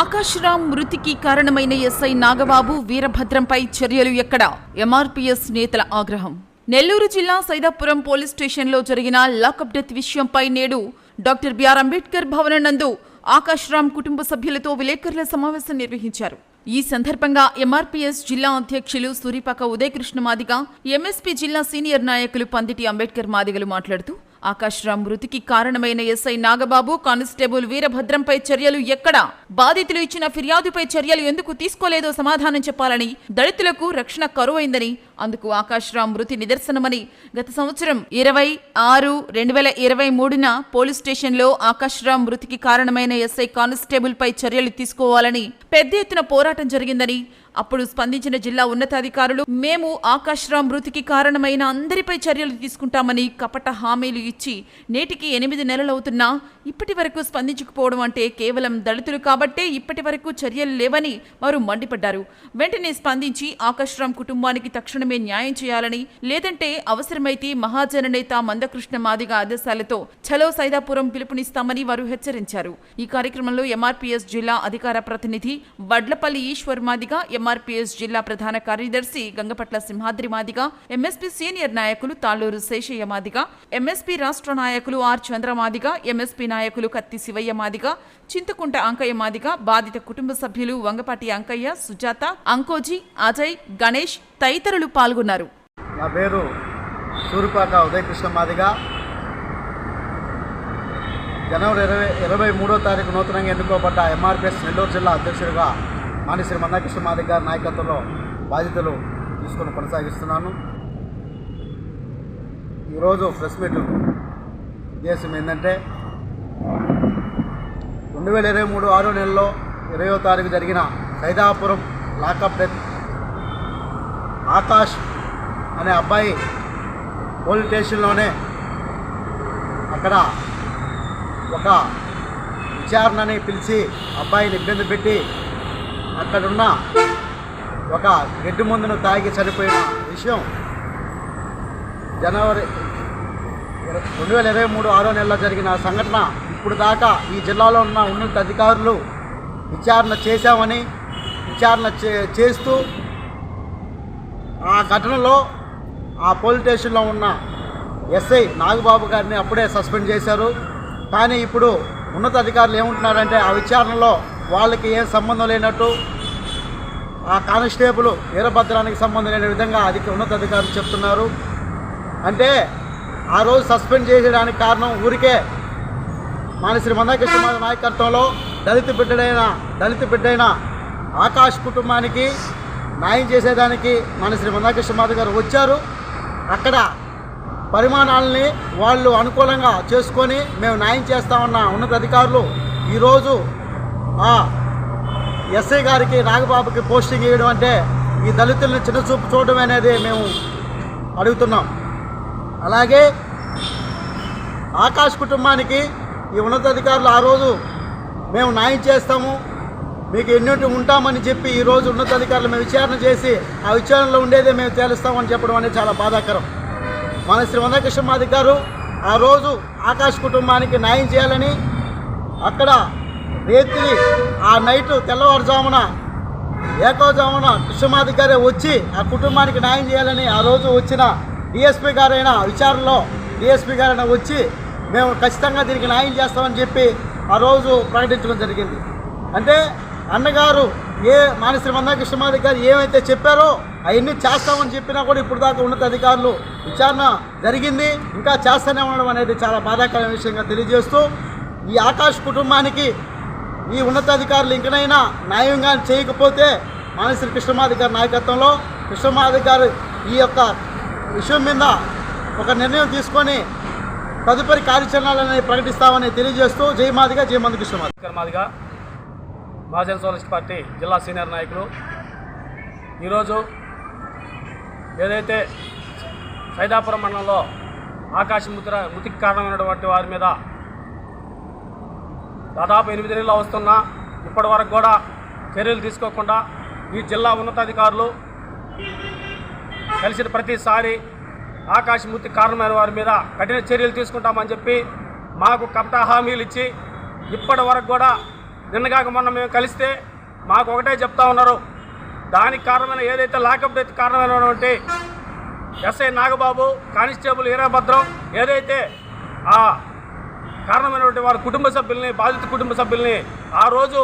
ఆకాశరామ్ మృతికి కారణమైన ఎస్ఐ నాగబాబు వీరభద్రంపై చర్యలు ఎక్కడ? ఎంఆర్పీఎస్ నేతల ఆగ్రహం. నెల్లూరు జిల్లా సైదాపురం పోలీస్ స్టేషన్లో జరిగిన లాకప్ డెత్ విషయంపై నేడు డాక్టర్ బిఆర్ అంబేద్కర్ భవనం నందు ఆకాశరాం కుటుంబ సభ్యులతో విలేకరుల సమావేశం నిర్వహించారు. ఈ సందర్భంగా ఎంఆర్పీఎస్ జిల్లా అధ్యక్షులు సూరిపాక ఉదయకృష్ణ మాదిగ ఎంఎస్పీ జిల్లా సీనియర్ నాయకులు పందిటి అంబేద్కర్ మాదిగలు మాట్లాడుతూ ఆకాశ్రామ్ మృతికి కారణమైన ఎస్ఐ నాగబాబు కానిస్టేబుల్ వీరభద్రంపై చర్యలు ఎక్కడ? బాధితులు ఇచ్చిన ఫిర్యాదుపై చర్యలు ఎందుకు తీసుకోలేదో సమాధానం చెప్పాలని దళితులకు రక్షణ కరువైందని అందుకు ఆకాశ్రామ్ మృతి నిదర్శనమని గత సంవత్సరం ఇరవై ఆరు రెండు వేల ఇరవై మూడున పోలీస్ స్టేషన్లో ఆకాశ్రామ్ మృతికి కారణమైన ఎస్ఐ కానిస్టేబుల్పై చర్యలు తీసుకోవాలని పెద్ద ఎత్తున పోరాటం జరిగిందని అప్పుడు స్పందించిన జిల్లా ఉన్నతాధికారులు మేము ఆకాశ్రామ్ మృతికి కారణమైన అందరిపై చర్యలు తీసుకుంటామని కపట హామీలు ఇచ్చి నేటికి ఎనిమిది నెలలవుతున్నా ఇప్పటి వరకు స్పందించకపోవడం అంటే కేవలం దళితులు కాబట్టే ఇప్పటి వరకు చర్యలు లేవని వారు మండిపడ్డారు. వెంటనే స్పందించి ఆకాశ్రామ్ కుటుంబానికి తక్షణమే న్యాయం చేయాలని లేదంటే అవసరమైతే మహాజన నేత మందకృష్ణ మాదిగ ఆదేశాలతో చలో సైదాపురం పిలుపునిస్తామని వారు హెచ్చరించారు. ఈ కార్యక్రమంలో ఎంఆర్పీఎస్ జిల్లా అధికార ప్రతినిధి వడ్లపల్లి ఈశ్వర్ మాదిగ ఎంఆర్పీఎస్ జిల్లా ప్రధాన కార్యదర్శి గంగపట్ల సింహాద్రి మాదిగ ఎంఎస్పీ సీనియర్ నాయకులు తాళ్ళూరు శేషయ్య మాదిగ ఎంఎస్పీ రాష్ట్ర నాయకులు ఆర్ చంద్రమాదిగ ఎంఎస్పీ నాయకులు కత్తి శివయ్య మాదిగ చింతకుంట అంకయ్య మాదిగ బాధిత కుటుంబ సభ్యులు వంగపాటి అంకయ్య సుజాత అంకోజీ అజయ్ గణేష్ తదితరులు పాల్గొన్నారు. నా పేరు సూరిపాక ఉదయకృష్ణ జనవరి ఇరవై ఇరవై మూడో తారీఖు నూతనంగా ఎన్నుకోబడ్డ ఎంఆర్పిఎస్ నెల్లూరు జిల్లా అధ్యక్షుడిగా మానిశ్రీ మందాకృష్ణ మాదిగ గారి నాయకత్వంలో బాధ్యతలు తీసుకొని కొనసాగిస్తున్నాను. ఈరోజు ప్రెస్ మీట్ ఉద్దేశం ఏంటంటే రెండు వేల ఇరవై మూడు ఆరో నెలలో ఇరవయో తారీఖు జరిగిన సైదాపురం లాకప్ డెత్ ఆకాష్ అనే అబ్బాయి పోలీస్ స్టేషన్లోనే అక్కడ ఒక విచారణని పిలిచి అబ్బాయిని ఇబ్బంది పెట్టి అక్కడున్న ఒక గడ్డి మందును తాగి చనిపోయిన విషయం జనవరి రెండు వేల ఇరవై మూడు ఆరో నెలలో జరిగిన సంఘటన ఇప్పుడు దాకా ఈ జిల్లాలో ఉన్న ఉన్నత అధికారులు విచారణ చేశామని విచారణ చే చేస్తూ ఆ ఘటనలో ఆ పోలీస్ స్టేషన్లో ఉన్న ఎస్ఐ నాగబాబు గారిని అప్పుడే సస్పెండ్ చేశారు. కానీ ఇప్పుడు ఉన్నత అధికారులు ఏమంటున్నారంటే ఆ విచారణలో వాళ్ళకి ఏం సంబంధం లేనట్టు ఆ కానిస్టేబుల్ వీరభద్రానికి సంబంధం లేని విధంగా అధిక ఉన్నతాధికారులు చెప్తున్నారు. అంటే ఆ రోజు సస్పెండ్ చేసేయడానికి కారణం ఊరికే మానశ్రీ మందాకృష్ణ నాయకత్వంలో దళిత బిడ్డడైన దళిత బిడ్డైన ఆకాష్ కుటుంబానికి న్యాయం చేసేదానికి మానశ్రీ మందాకృష్ణ మాధవ్ గారు వచ్చారు. అక్కడ పరిమాణాలని వాళ్ళు అనుకూలంగా చేసుకొని మేము న్యాయం చేస్తామన్న ఉన్నత అధికారులు ఈరోజు ఎస్ఐ గారికి నాగబాబుకి పోస్టింగ్ ఇవ్వడం అంటే ఈ దళితులను చిన్నచూపు చూడడం అనేది మేము అడుగుతున్నాం. అలాగే ఆకాష్ కుటుంబానికి ఈ ఉన్నతాధికారులు ఆ రోజు మేము న్యాయం చేస్తాము మీకు ఎన్నింటి ఉంటామని చెప్పి ఈరోజు ఉన్నతాధికారులు మేము విచారణ చేసి ఆ విచారణలో ఉండేదే మేము తేలుస్తామని చెప్పడం అనేది చాలా బాధాకరం. మన శ్రీ వందకృష్ణ మాదిక్ గారు ఆ రోజు ఆకాష్ కుటుంబానికి న్యాయం చేయాలని అక్కడ రేత్రి ఆ నైట్ తెల్లవారుజామున ఏకోజామున కృష్ణమాధి గారే వచ్చి ఆ కుటుంబానికి న్యాయం చేయాలని ఆ రోజు వచ్చిన డిఎస్పీ గారైన విచారణలో డిఎస్పీ గారైనా వచ్చి మేము ఖచ్చితంగా దీనికి న్యాయం చేస్తామని చెప్పి ఆ రోజు ప్రకటించడం జరిగింది. అంటే అన్నగారు ఏ మానశ్రీ మందాకృష్ణ కృష్ణమాధి గారు ఏమైతే చెప్పారో అవన్నీ చేస్తామని చెప్పినా కూడా ఇప్పుడు దాకా ఉన్నత అధికారులు విచారణ జరిగింది. ఇంకా చేస్తూనే ఉండడం అనేది చాలా బాధాకరమైన విషయంగా తెలియజేస్తూ ఈ ఆకాష్ కుటుంబానికి ఈ ఉన్నతాధికారులు ఇంకనైనా న్యాయంగా చేయకపోతే మానశ్రీ కృష్ణమాది గారి నాయకత్వంలో కృష్ణమాది గారు ఈ యొక్క విషయం మీద ఒక నిర్ణయం తీసుకొని తదుపరి కార్యాచరణలని ప్రకటిస్తామని తెలియజేస్తూ జయమాదిగా జయమంది కృష్ణమాది. అంబేద్కర్ మాదిగా మహాజన్ సోలిస్ట్ పార్టీ జిల్లా సీనియర్ నాయకులు ఈరోజు ఏదైతే సైదాపురం మండలంలో ఆకాశ ముద్ర మృతికి కారణమైనటువంటి వారి మీద దాదాపు ఎనిమిది నెలలు వస్తున్నా ఇప్పటి వరకు కూడా చర్యలు తీసుకోకుండా ఈ జిల్లా ఉన్నతాధికారులు కలిసిన ప్రతిసారి ఆకాశమూర్తి కారణమైన వారి మీద కఠిన చర్యలు తీసుకుంటామని చెప్పి మాకు కపట హామీలు ఇచ్చి ఇప్పటి వరకు కూడా నిన్నగాక మొన్న మేము కలిస్తే మాకు ఒకటే చెప్తా ఉన్నారు. దానికి కారణమైన ఏదైతే లాకప్ డెత్ కారణమైనటువంటి ఎస్ఐ నాగబాబు కానిస్టేబుల్ వీరభద్రం ఏదైతే ఆ కారణమైనటువంటి వారి కుటుంబ సభ్యుల్ని బాధిత కుటుంబ సభ్యుల్ని ఆ రోజు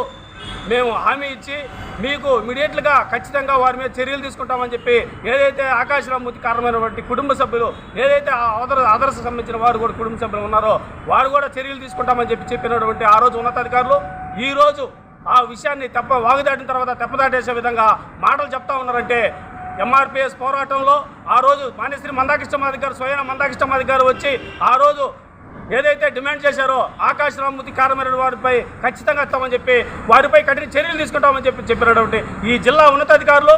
మేము హామీ ఇచ్చి మీకు ఇమీడియట్గా ఖచ్చితంగా వారి మీద చర్యలు తీసుకుంటామని చెప్పి ఏదైతే ఆకాశరామూర్తి కారణమైనటువంటి కుటుంబ సభ్యులు ఏదైతే ఆ ఆదర ఆదర్శ సంబంధించిన వారు కూడా కుటుంబ సభ్యులు ఉన్నారో వారు కూడా చర్యలు తీసుకుంటామని చెప్పి చెప్పినటువంటి ఆ రోజు ఉన్నతాధికారులు ఈ రోజు ఆ విషయాన్ని తెప్ప వాగుదాటిన తర్వాత తెప్పదాటేసే విధంగా మాటలు చెప్తా ఉన్నారంటే ఎంఆర్పిఎస్ పోరాటంలో ఆ రోజు మానేశ్రీ మందాకృష్ణమాది గారు స్వయం మందాకృష్ణమాది గారు వచ్చి ఆ రోజు ఏదైతే డిమాండ్ చేశారో ఆకాశ రామ్మూర్తి కారణమైన వారిపై ఖచ్చితంగా ఇస్తామని చెప్పి వారిపై కఠిన చర్యలు తీసుకుంటామని చెప్పి చెప్పినటువంటి ఈ జిల్లా ఉన్నతాధికారులు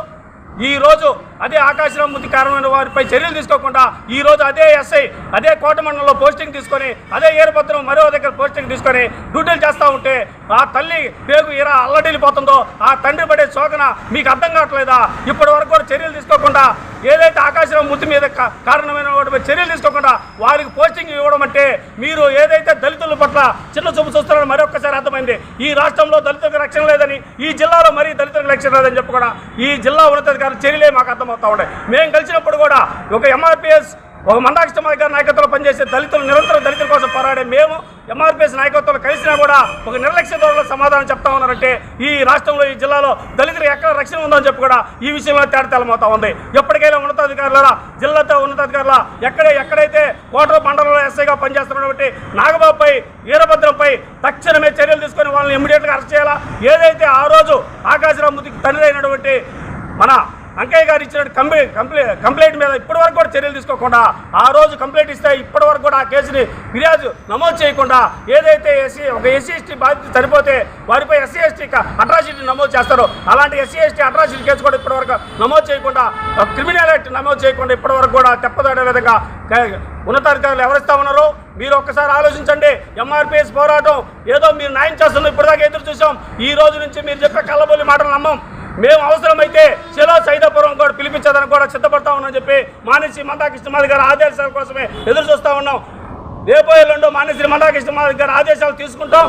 ఈ రోజు అదే ఆకాశరామూర్తి కారణమైన వారిపై చర్యలు తీసుకోకుండా ఈ రోజు అదే ఎస్ఐ అదే కోట మండలంలో పోస్టింగ్ తీసుకొని అదే ఏరపత్రం మరో దగ్గర పోస్టింగ్ తీసుకొని డ్యూటీలు చేస్తూ ఉంటే ఆ తల్లి పేగు ఇరా అల్లడిల్లిపోతుందో ఆ తండ్రి పడే శోకన మీకు అర్థం కావట్లేదా? ఇప్పటి వరకు కూడా చర్యలు తీసుకోకుండా ఏదైతే ఆకాశరామూర్తి మీద కారణమైన వాటిపై చర్యలు తీసుకోకుండా వారికి పోస్టింగ్ ఇవ్వడం అంటే మీరు ఏదైతే దళితుల పట్ల చిన్న చూపు చూస్తున్నారో మరొకసారి అర్థమైంది. ఈ రాష్ట్రంలో దళితులకు రక్షణ లేదని ఈ జిల్లాలో మరీ దళితులకు రక్షణ లేదని చెప్పి కూడా ఈ జిల్లా ఉన్నతాధికారుల చర్యలే మాకు అర్థం అర్థమవుతా ఉన్నాయి మేము కలిసినప్పుడు కూడా ఒక ఎంఆర్పిఎస్ ఒక మందాకృష్ణమాది గారి నాయకత్వంలో పనిచేసే దళితులు నిరంతరం దళితుల కోసం పోరాడే మేము ఎంఆర్పిఎస్ నాయకత్వంలో కలిసినా కూడా ఒక నిర్లక్ష్య ధోరణిలో సమాధానం చెప్తా ఉన్నారంటే ఈ రాష్ట్రంలో ఈ జిల్లాలో దళితులు ఎక్కడ రక్షణ ఉందని చెప్పి కూడా ఈ విషయంలో తేడతెల్లమవుతా ఉంది. ఎప్పటికైనా ఉన్నతాధికారుల జిల్లాతో ఉన్నతాధికారుల ఎక్కడ ఎక్కడైతే కోటల మండలంలో ఎస్ఐగా పనిచేస్తున్నటువంటి నాగబాబుపై వీరభద్రంపై తక్షణమే చర్యలు తీసుకొని వాళ్ళని ఇమ్మీడియట్గా అరెస్ట్ చేయాలా? ఏదైతే ఆ రోజు ఆకాశరామూర్తికి తండ్రి అయినటువంటి మన అంకయ్య గారు ఇచ్చిన కంప్లైంట్ కంప్లైంట్ కంప్లైంట్ మీద ఇప్పటి వరకు కూడా చర్యలు తీసుకోకుండా ఆ రోజు కంప్లైంట్ ఇస్తే ఇప్పటి వరకు కూడా ఆ కేసుని ఫిర్యాదు నమోదు చేయకుండా ఏదైతే ఎస్సీ ఒక ఎస్సీ ఎస్టీ బాధితులు చనిపోతే వారిపై ఎస్సీ ఎస్టీ అట్రాసిటీ నమోదు చేస్తారో అలాంటి ఎస్సీ ఎస్టీ అట్రాసిటీ కేసు కూడా ఇప్పటి వరకు నమోదు చేయకుండా క్రిమినల్ యాక్ట్ నమోదు చేయకుండా ఇప్పటి వరకు కూడా తెప్పదడే విధంగా ఉన్నతాధికారులు ఎవరిస్తా ఉన్నారో మీరు ఒక్కసారి ఆలోచించండి. ఎంఆర్పిఎస్ పోరాటం ఏదో మీరు న్యాయం చేస్తున్నారు ఇప్పటిదాకా ఎదురు చూసాం. ఈ రోజు నుంచి మీరు చెప్పే కళ్ళబొల్లి మాటలు నమ్మం. మేము అవసరమైతే శిలా సైదాపురం కూడా పిలిపించేదని కూడా సిద్ధపడతా ఉన్నామని చెప్పి మానేసి మందాకృష్ణమాధి గారి ఆదేశాల కోసమే ఎదురు చూస్తూ ఉన్నాం. రేపు రెండు మానేసి మందాకృష్ణమాది గారి ఆదేశాలు తీసుకుంటాం.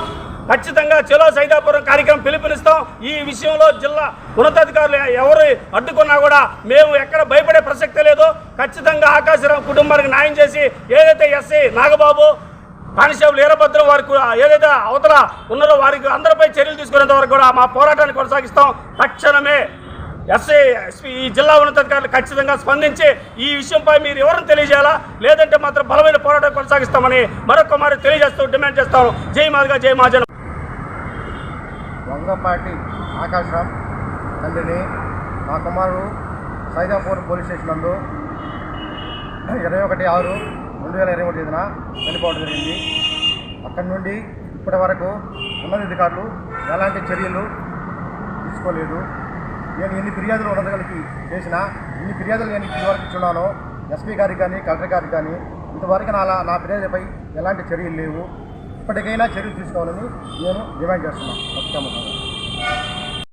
ఖచ్చితంగా చెలో సైదాపురం కార్యక్రమం పిలుపునిస్తాం. ఈ విషయంలో జిల్లా ఉన్నతాధికారులు ఎవరు అడ్డుకున్నా కూడా మేము ఎక్కడ భయపడే ప్రసక్తే లేదు. ఖచ్చితంగా ఆకాశరావు కుటుంబానికి న్యాయం చేసి ఏదైతే ఎస్ఐ నాగబాబు కానిస్టేబుల్ వీరభద్రం వారికి కూడా ఏదైతే అవతల ఉన్నారో వారికి అందరిపై చర్యలు తీసుకునేంత వరకు కూడా మా పోరాటాన్ని కొనసాగిస్తాం. తక్షణమే ఎస్ఐ ఎస్పీ ఈ జిల్లా ఉన్నతాధికారులు ఖచ్చితంగా స్పందించి ఈ విషయంపై మీరు ఎవరిని తెలియజేయాలా? లేదంటే మాత్రం బలమైన పోరాటం కొనసాగిస్తామని మరొక మరి తెలియజేస్తూ డిమాండ్ చేస్తాం జై మాదిగా జై మహాజన్ వంగపాటి ఆకాశరామ్ తండ్రిని మా కుమారుడు సైదాపూర్ పోలీస్ స్టేషన్ నందు ఇరవై ఒకటి ఆరు రెండు వేల ఇరవై ఒకటి తేదీన వెళ్ళిపోవడం జరిగింది. అక్కడి నుండి ఇప్పటి వరకు ఉన్నతాధికారులు ఎలాంటి చర్యలు తీసుకోలేదు. నేను ఎన్ని ఫిర్యాదులు ఉన్నతగలికి చేసినా ఇన్ని ఫిర్యాదులు నేను ఇప్పటివరకు ఇచ్చున్నాను ఎస్పీ గారికి కానీ కలెక్టర్ గారికి కానీ ఇంతవరకు నా నా ఫిర్యాదుపై ఎలాంటి చర్యలు లేవు. ఇప్పటికైనా చర్యలు తీసుకోవాలని నేను డిమాండ్ చేస్తున్నాను. ఖచ్చితంగా